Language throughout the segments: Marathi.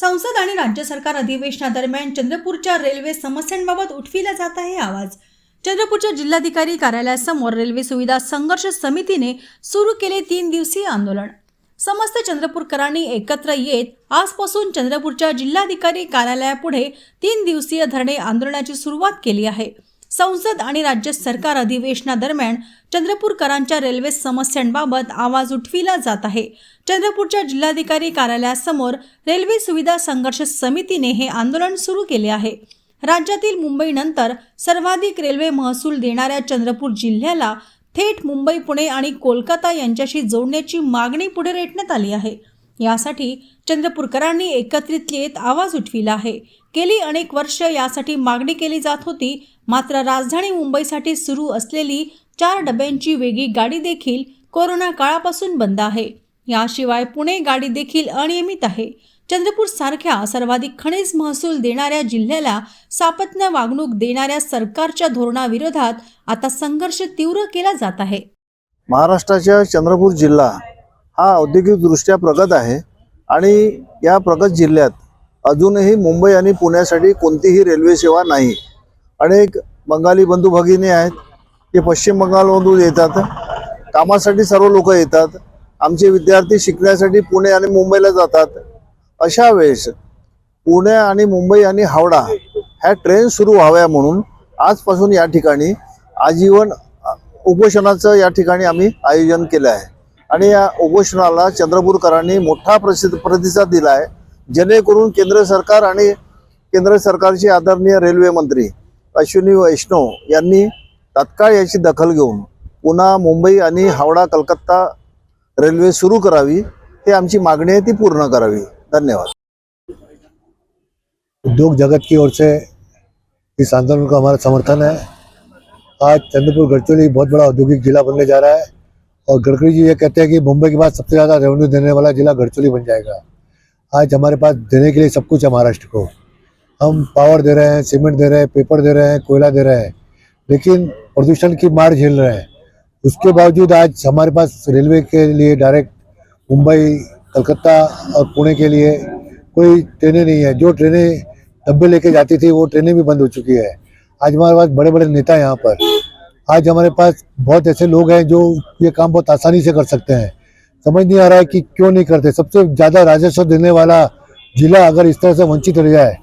संसद आणि राज्य सरकार अधिवेशनादरम्यान चंद्रपूरच्या रेल्वे समस्यांबाबत उठविला जात आहे आवाज. चंद्रपूरच्या जिल्हाधिकारी कार्यालयासमोर रेल्वे सुविधा संघर्ष समितीने सुरू केले तीन दिवसीय आंदोलन. समस्त चंद्रपूरकरांनी एकत्र येत आजपासून चंद्रपूरच्या जिल्हाधिकारी कार्यालयापुढे तीन दिवसीय धरणे आंदोलनाची सुरुवात केली आहे. संसद आणि राज्य सरकार अधिवेशनादरम्यान चंद्रपूरकरांच्या रेल्वे समस्यांबाबत आवाज उठविला जात आहे. चंद्रपूरच्या जिल्हाधिकारी कार्यालयासमोर रेल्वे सुविधा संघर्ष समितीने हे आंदोलन सुरू केले आहे. राज्यातील मुंबईनंतर सर्वाधिक रेल्वे महसूल देणाऱ्या चंद्रपूर जिल्ह्याला थेट मुंबई पुणे आणि कोलकाता यांच्याशी जोडण्याची मागणी पुढे रेटण्यात आली आहे. यासाठी चंद्रपूरकरांनी एकत्रित येत आवाज उठविला आहे. गेली अनेक वर्ष यासाठी मागणी केली जात होती. मात्र राजधानी मुंबईसाठी सुरू असलेली चार डब्यांची वेगळी गाडी देखील कोरोना काळापासून बंद आहे. याशिवाय पुणे गाडी देखील अनियमित आहे. चंद्रपूर सारख्या सर्वाधिक खनिज महसूल देणाऱ्या जिल्ह्याला सापत्न वागणूक देणाऱ्या सरकारच्या धोरणाविरोधात आता संघर्ष तीव्र केला जात आहे. महाराष्ट्राच्या चंद्रपूर जिल्हा हा औद्योगिकदृष्ट्या प्रगत आहे. आणि या प्रगत जिल्ह्यात अजूनही मुंबई आणि पुण्यासाठी कोणतीही रेल्वे सेवा नाही. अनेक बंगाली बंधू भगिनी आहेत ते पश्चिम बंगालमधून येतात. कामासाठी सर्व लोक येतात. आमचे विद्यार्थी शिकण्यासाठी पुणे आणि मुंबईला जातात. अशा वेळेस पुणे आणि मुंबई आणि हावडा ह्या ट्रेन सुरू व्हाव्या म्हणून आजपासून या ठिकाणी आजीवन उपोषणाचं या ठिकाणी आम्ही आयोजन केलं आहे. आणि या उपोषणाला चंद्रपूरकरांनी मोठा प्रसिद्ध प्रतिसाद दिला आहे जेणेकरून केंद्र सरकार आणि केंद्र सरकारचे आदरणीय रेल्वे मंत्री अश्विनी वैष्णव यांनी तात्काळ याची दखल घेऊन पुन्हा मुंबई आणि हावडा कलकत्ता रेल्वे सुरू करावी हे आमची मागणी आहे ती पूर्ण करावी. धन्यवाद. उद्योग जगत की ओर से इस आंदोलन को हमारा समर्थन है। आज चंद्रपुर गढ़चिरौली बहुत बड़ा औद्योगिक जिला बनने जा रहा है। और गडकरी जी ये कहते हैं कि मुंबई के बाद सबसे ज़्यादा रेवेन्यू देने वाला जिला गढ़चिरौली बन जाएगा। आज हमारे पास देने के लिए सब कुछ है महाराष्ट्र को। हम पावर दे रहे हैं सीमेंट दे रहे हैं पेपर दे रहे हैं, कोयला दे रहे हैं, लेकिन प्रदूषण की मार झेल रहे हैं। उसके बावजूद आज हमारे पास रेलवे के लिए डायरेक्ट मुंबई, कलकत्ता और पुणे के लिए कोई ट्रेनें नहीं है। जो ट्रेनें डब्बे लेके जाती थी, वो ट्रेनें भी बंद हो चुकी है। आज हमारे पास बड़े बड़े नेता यहाँ पर। आज हमारे पास बहुत ऐसे लोग हैं जो ये काम बहुत आसानी से कर सकते हैं। समझ नहीं आ रहा है कि क्यों नहीं करते। सबसे ज़्यादा राजस्व देने वाला जिला अगर इस तरह से वंचित रह जाए,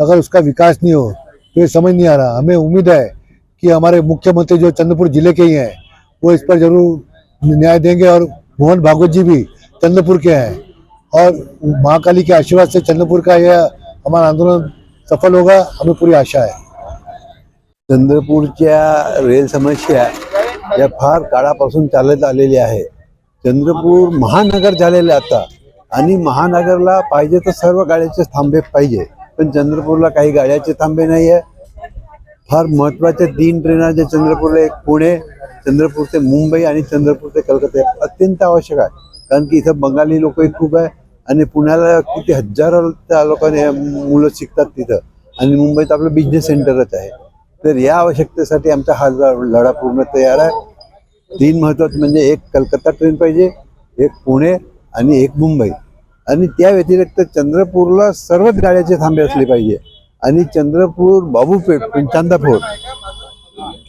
अगर उसका विकास नहीं हो तो ये समझ नहीं आ रहा। हमें उम्मीद है कि हमारे मुख्यमंत्री जो चंद्रपुर ज़िले के ही हैं, वो इस पर ज़रूर न्याय देंगे और मोहन भागवत जी भी चंद्रपुर के हैं। और महाकाली के आशीर्वाद से चंद्रपुर का यह हमारा आंदोलन सफल होगा, हमें पूरी आशा है। चंद्रपूरच्या रेल समस्या या फार काळापासून चालत आलेल्या आहे चंद्रपूर महानगर झालेलं आहे आता. आणि महानगरला पाहिजे तर सर्व गाड्याचे थांबे पाहिजे. पण चंद्रपूरला काही गाड्याचे थांबे नाही आहे फार महत्त्वाच्या तीन ट्रेन जे चंद्रपूरला एक पुणे चंद्रपूर ते मुंबई आणि चंद्रपूर ते कलकत्ता. अत्यंत आवश्यक आहे. कारण की इथं बंगाली लोकही खूप आहे आणि पुण्याला किती हजारो त्या लोकांनी मुलं शिकतात तिथं. आणि मुंबईत आपलं बिझनेस सेंटरच आहे. तर या आवश्यकतेसाठी आमचा हा लढा पूर्ण तयार आहे. तीन महत्त्वाचं म्हणजे एक कलकत्ता ट्रेन पाहिजे एक पुणे आणि एक मुंबई. आणि त्या व्यतिरिक्त चंद्रपूरला सर्वच गाड्याचे थांबे असले पाहिजे. आणि चंद्रपूर बाबूपेठ पंचांदापूर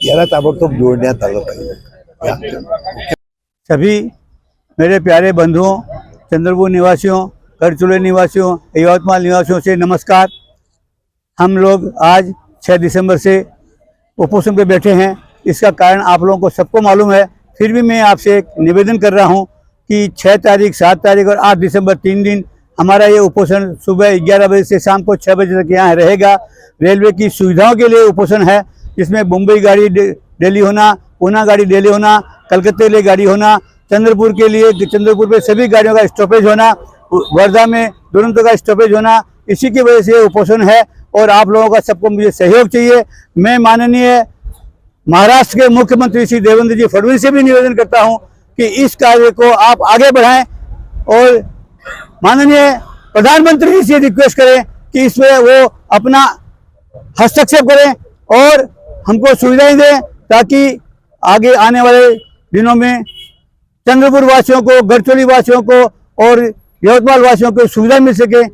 याला ताबडतोब जोडण्यात आलं पाहिजे. सभी मेरे प्यारे बंधुओं चंद्रपुर निवासियों करचुले निवासियों यवतमाल निवासियों से नमस्कार। हम लोग आज 6 दिसंबर से उपोषण पे बैठे हैं। इसका कारण आप लोगों को सबको मालूम है। फिर भी मैं आपसे एक निवेदन कर रहा हूँ कि 6 तारीख 7 तारीख और 8 दिसंबर तीन दिन हमारा ये उपोषण सुबह 11 बजे से शाम को छः बजे तक यहाँ रहेगा। रेलवे की सुविधाओं के लिए उपोषण है, जिसमें मुंबई गाड़ी डेली होना पूना गाड़ी डेली होना, कलकत्ते लिए गाड़ी होना, चंद्रपुर के लिए चंद्रपुर पे सभी गाड़ियों का स्टॉपेज होना वर्धा में दुरंतो का स्टॉपेज होना, इसी की वजह से उपोषण है और आप लोगों का सबको मुझे सहयोग चाहिए। मैं माननीय महाराष्ट्र के मुख्यमंत्री श्री देवेंद्र जी फडणवीस से भी निवेदन करता हूँ कि इस कार्य को आप आगे बढ़ाएँ और माननीय प्रधानमंत्री जी से रिक्वेस्ट करें कि इसमें वो अपना हस्तक्षेप करें और हमको सुविधाएँ दें ताकि आगे आने वाले दिनों में चंद्रपुर वासियों को, गढ़चोली वासियों को और यवतमाल वासियों को सुविधा मिल सके